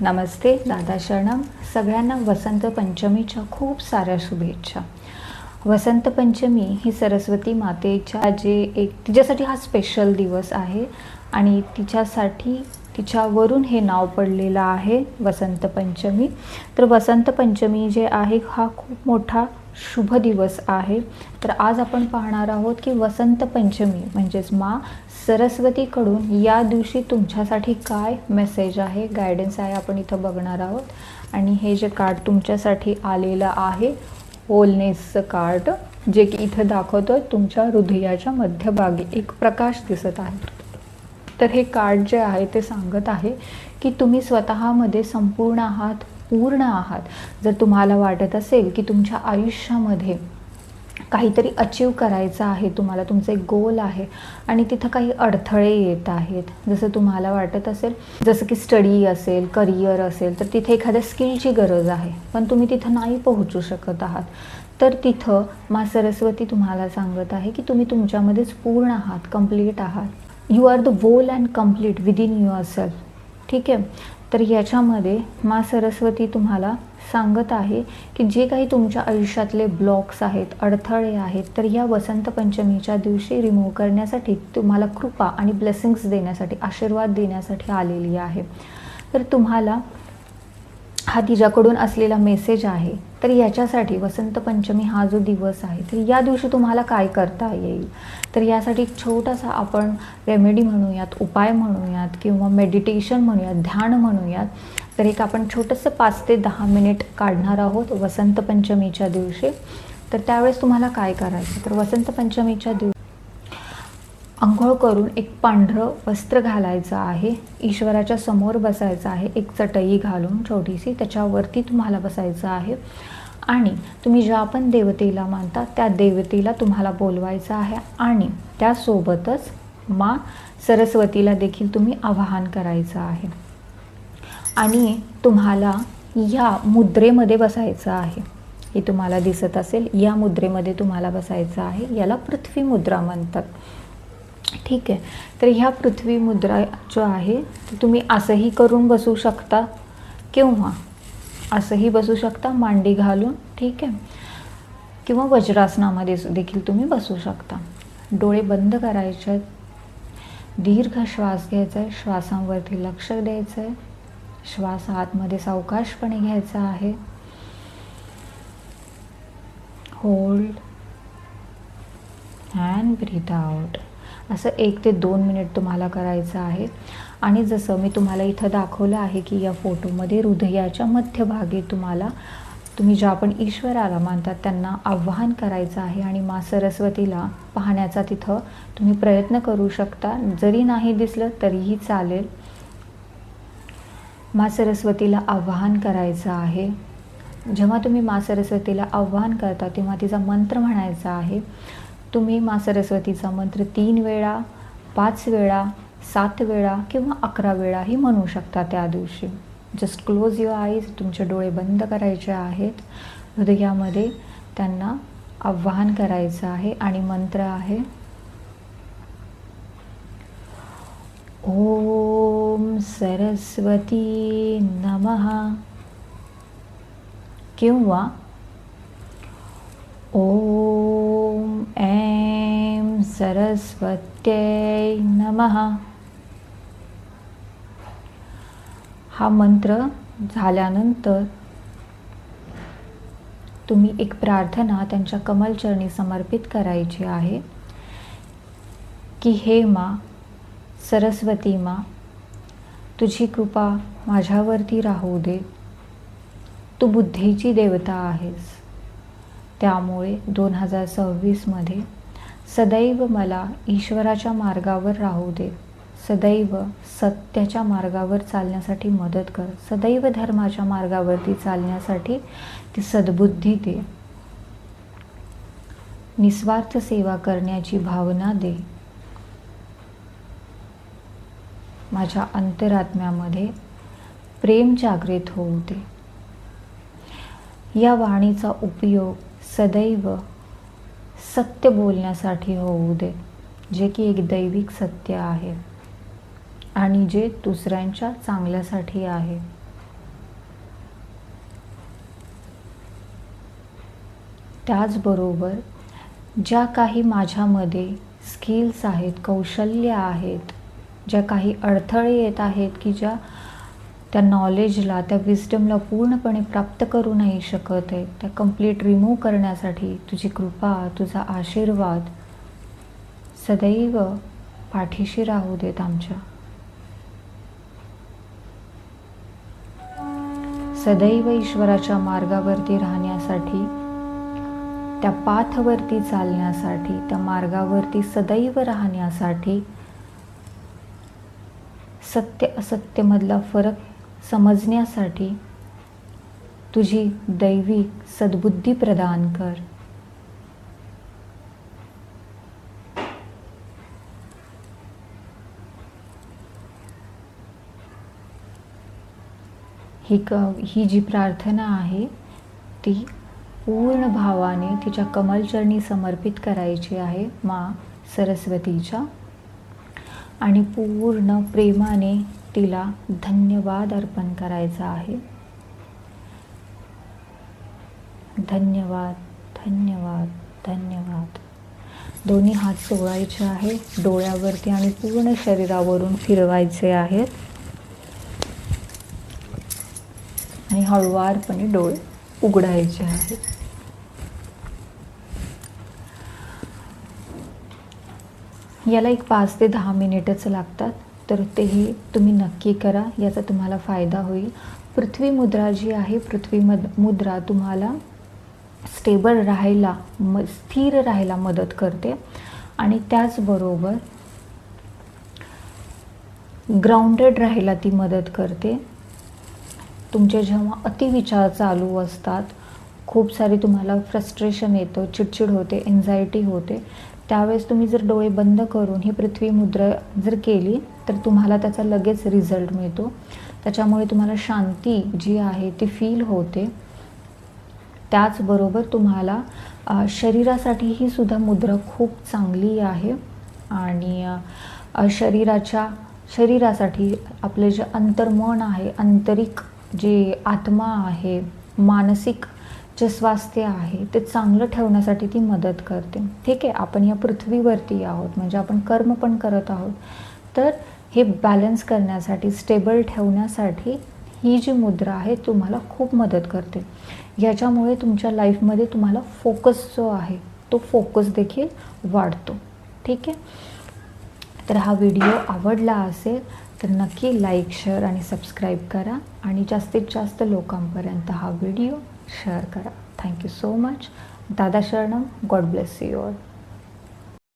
नमस्ते दादा शरणम सगळ्यांना वसंत पंचमीच्या खूप साऱ्या शुभेच्छा. वसंत पंचमी ही सरस्वती मातेच्या जे एक तिच्यासाठी हा स्पेशल दिवस आहे आणि तिच्यासाठी तिच्यावरून हे नाव पडलेलं आहे वसंत पंचमी. तर वसंत पंचमी जे आहे हा खूप मोठा शुभ दिवस आहे. तर आज आपण पाहणार आहोत की वसंत पंचमी म्हणजेच मा सरस्वतीकडून या दिवशी तुमच्यासाठी काय मेसेज आहे? गायडन्स आहे आपण इथं बघणार आहोत. आणि हे जे कार्ड तुमच्यासाठी आलेलं आहे होलनेसचं कार्ड जे की इथं दाखवतो तुमच्या हृदयाच्या मध्यभागी एक प्रकाश दिसत आहे. तर हे कार्ड जे आहे ते सांगत आहे की तुम्ही स्वतःमध्ये संपूर्ण आहात पूर्ण आहात. जर तुम्हाला वाटत असेल की तुमच्या आयुष्यामध्ये काहीतरी अचीव करायचं आहे तुम्हाला तुमचं एक गोल आहे. आणि तिथं काही अडथळे येत आहेत. जसं तुम्हाला वाटत असेल जसं की स्टडी असेल करिअर असेल तर तिथे एखाद्या स्किलची गरज आहे. पण तुम्ही तिथं नाही पोहोचू शकत आहात. तर तिथं मा सरस्वती तुम्हाला सांगत आहे की तुम्ही तुमच्यामध्येच पूर्ण आहात कंप्लीट आहात. You are the whole and complete within yourself ठीक आहे? तर याच्यामध्ये मा सरस्वती तुम्हाला सांगत आहे की जे काही तुमच्या आयुष्यातले ब्लॉक्स आहेत अडथळे आहेत तर या वसंत पंचमीच्या दिवशी रिमूव्ह करण्यासाठी तुम्हाला कृपा आणि ब्लेसिंग्स देण्यासाठी आशीर्वाद देण्यासाठी आलेली आहे. तर तुम्हाला हा तिच्याकडून असलेला मेसेज आहे तर याच्यासाठी वसंत पंचमी हा जो दिवस आहे तर या दिवशी तुम्हाला काय करता येईल? तर यासाठी एक छोटासा आपण रेमेडी म्हणूयात उपाय म्हणूयात किंवा मेडिटेशन म्हणूयात ध्यान म्हणूयात. तर एक आपण छोटंसं पाच ते दहा मिनिट काढणार आहोत वसंत पंचमीच्या दिवशी. तर त्यावेळेस तुम्हाला काय करायचं? तर वसंत पंचमीच्या दिवशी आंघोळ करून एक पांढरं वस्त्र घालायचं आहे. ईश्वराच्या समोर बसायचं आहे. एक चटई घालून छोटीशी त्याच्यावरती तुम्हाला बसायचं आहे. आणि तुम्ही ज्या पण देवतेला मानता त्या देवतेला तुम्हाला बोलवायचं आहे. आणि त्यासोबतच मा सरस्वतीला देखील तुम्ही आवाहन करायचं आहे. आणि तुम्हाला या मुद्रेमध्ये बसायचं आहे. हे तुम्हाला दिसत असेल या मुद्रेमध्ये तुम्हाला बसायचं आहे. याला पृथ्वी मुद्रा म्हणतात. ठीक आहे. तर ह्या पृथ्वी मुद्रा जो आहे तो तुम्ही असंही करून बसू शकता किंवा असंही बसू शकता मांडी घालून ठीक आहे. किंवा वज्रासनामध्ये देखील तुम्ही बसू शकता. डोळे बंद करायचे आहेत. दीर्घ श्वास घ्यायचा आहे. श्वासांवरती लक्ष द्यायचं आहे. श्वास आतमध्ये सावकाशपणे घ्यायचा आहे. होल्ड अँड ब्रीथ आउट असं एक ते दोन मिनिट तुम्हाला करायचं आहे. आणि जसं मी तुम्हाला इथं दाखवलं आहे की या फोटोमध्ये हृदयाच्या मध्यभागी तुम्हाला तुम्ही ज्या आपण ईश्वराला मानतात त्यांना आव्हान करायचं आहे आणि मा सरस्वतीला पाहण्याचा तिथं तुम्ही प्रयत्न करू शकता. जरी नाही दिसलं तरीही चालेल. मा सरस्वतीला आव्हान करायचं आहे. जेव्हा तुम्ही मा सरस्वतीला आव्हान करता तेव्हा तिचा मंत्र म्हणायचा आहे तुम्ही मा सरस्वतीचा मंत्र तीन वेळा पाच वेळा सात वेळा किंवा अकरा वेळाही म्हणू शकता त्या दिवशी. जस्ट क्लोज युअर आईज तुमचे डोळे बंद करायचे आहेत. हृदयामध्ये त्यांना आव्हान करायचं आहे आणि मंत्र आहे ओम सरस्वती नमः किंवा ओम सरस्वत्यै नमः. हा मंत्र झाल्यानंतर तुम्ही एक प्रार्थना त्यांच्या कमलचरणी समर्पित करायची आहे की हे मा सरस्वती मा तुझी कृपा माझ्यावरती राहू दे. तू बुद्धीची देवता आहेस. त्यामुळे दोन हजार सव्वीसमध्ये सदैव मला ईश्वराच्या मार्गावर राहू दे. सदैव सत्याच्या मार्गावर चालण्यासाठी मदत कर. सदैव धर्माच्या मार्गावरती चालण्यासाठी ती सद्बुद्धी दे. निस्वार्थ सेवा करण्याची भावना दे. माझ्या अंतरात्म्यामध्ये प्रेम जागृत होऊ दे. या वाणीचा उपयोग सदैव सत्य बोलण्यासाठी होऊ दे जे की एक दैविक सत्य आहे आणि जे दुसऱ्यांच्या चांगल्यासाठी आहे. त्याचबरोबर ज्या काही माझ्यामध्ये स्किल्स आहेत कौशल्य आहेत ज्या काही अडथळे येत आहेत की ज्या त्या नॉलेजला त्या विस्डमला पूर्णपणे प्राप्त करू नाही शकत आहे. त्या कंप्लीट रिमूव्ह करण्यासाठी तुझी कृपा तुझा आशीर्वाद सदैव पाठीशी राहू देत आमच्या. सदैव ईश्वराच्या मार्गावरती राहण्यासाठी त्या पाथवरती चालण्यासाठी त्या मार्गावरती सदैव राहण्यासाठी सत्य असत्यमधला फरक समजण्यासाठी तुझी दैविक सद्बुद्धी प्रदान कर. ही क ही जी प्रार्थना आहे ती पूर्ण भावाने तिच्या कमलचरणी समर्पित करायची आहे मा सरस्वतीच्या. आणि पूर्ण प्रेमाने तिला धन्यवाद अर्पण करायचा आहे. धन्यवाद धन्यवाद धन्यवाद. दोन्ही हात सोडायचे आहे. डोळ्यावरती आणि पूर्ण शरीरावरून फिरवायचे आहेत. आणि हळुवारपणे डोळे उघडायचे आहेत. याला एक पाच ते दहा मिनिटच लागतात. तर तेही तुम्ही नक्की करा याचा तुम्हाला फायदा होईल. पृथ्वी मुद्रा जी आहे पृथ्वी मद मुद्रा तुम्हाला स्टेबल राहायला म स्थिर राहायला मदत करते. आणि त्याचबरोबर ग्राउंडेड राहायला ती मदत करते. तुमचे जेव्हा अतिविचार चालू असतात खूप सारी तुम्हाला फ्रस्ट्रेशन येतं चिडचिड होते एन्झायटी होते. त्यावेळेस तुम्ही जर डोळे बंद करून ही पृथ्वी मुद्रा जर केली तर तुम्हाला त्याचा लगेच रिझल्ट मिळतो. त्याच्यामुळे तुम्हाला शांती जी आहे ती फील होते. त्याचबरोबर तुम्हाला शरीरासाठी ही सुद्धा मुद्रा खूप चांगली आहे. आणि शरीराच्या शरीरासाठी आपले जे अंतर्मन आहे आंतरिक जे आत्मा आहे मानसिक जे स्वास्थ्य आहे ते चांगलं ठेवण्यासाठी ती मदत करते. ठीक आहे आपण या पृथ्वीवरती आहोत म्हणजे आपण कर्म पण करत आहोत. तर हे बॅलन्स करण्यासाठी स्टेबल ठेवण्यासाठी ही जी मुद्रा आहे तुम्हाला खूप मदत करते. याच्यामुळे तुमच्या लाईफमध्ये तुम्हाला फोकस जो आहे तो फोकस देखील वाढतो. ठीक आहे? तर हा व्हिडिओ आवडला असेल तर नक्की लाईक शेअर आणि सबस्क्राईब करा. आणि जास्तीत जास्त लोकांपर्यंत हा व्हिडिओ शेअर करा. थँक्यू सो मच दादा शरणम गॉड ब्लेस यू ऑल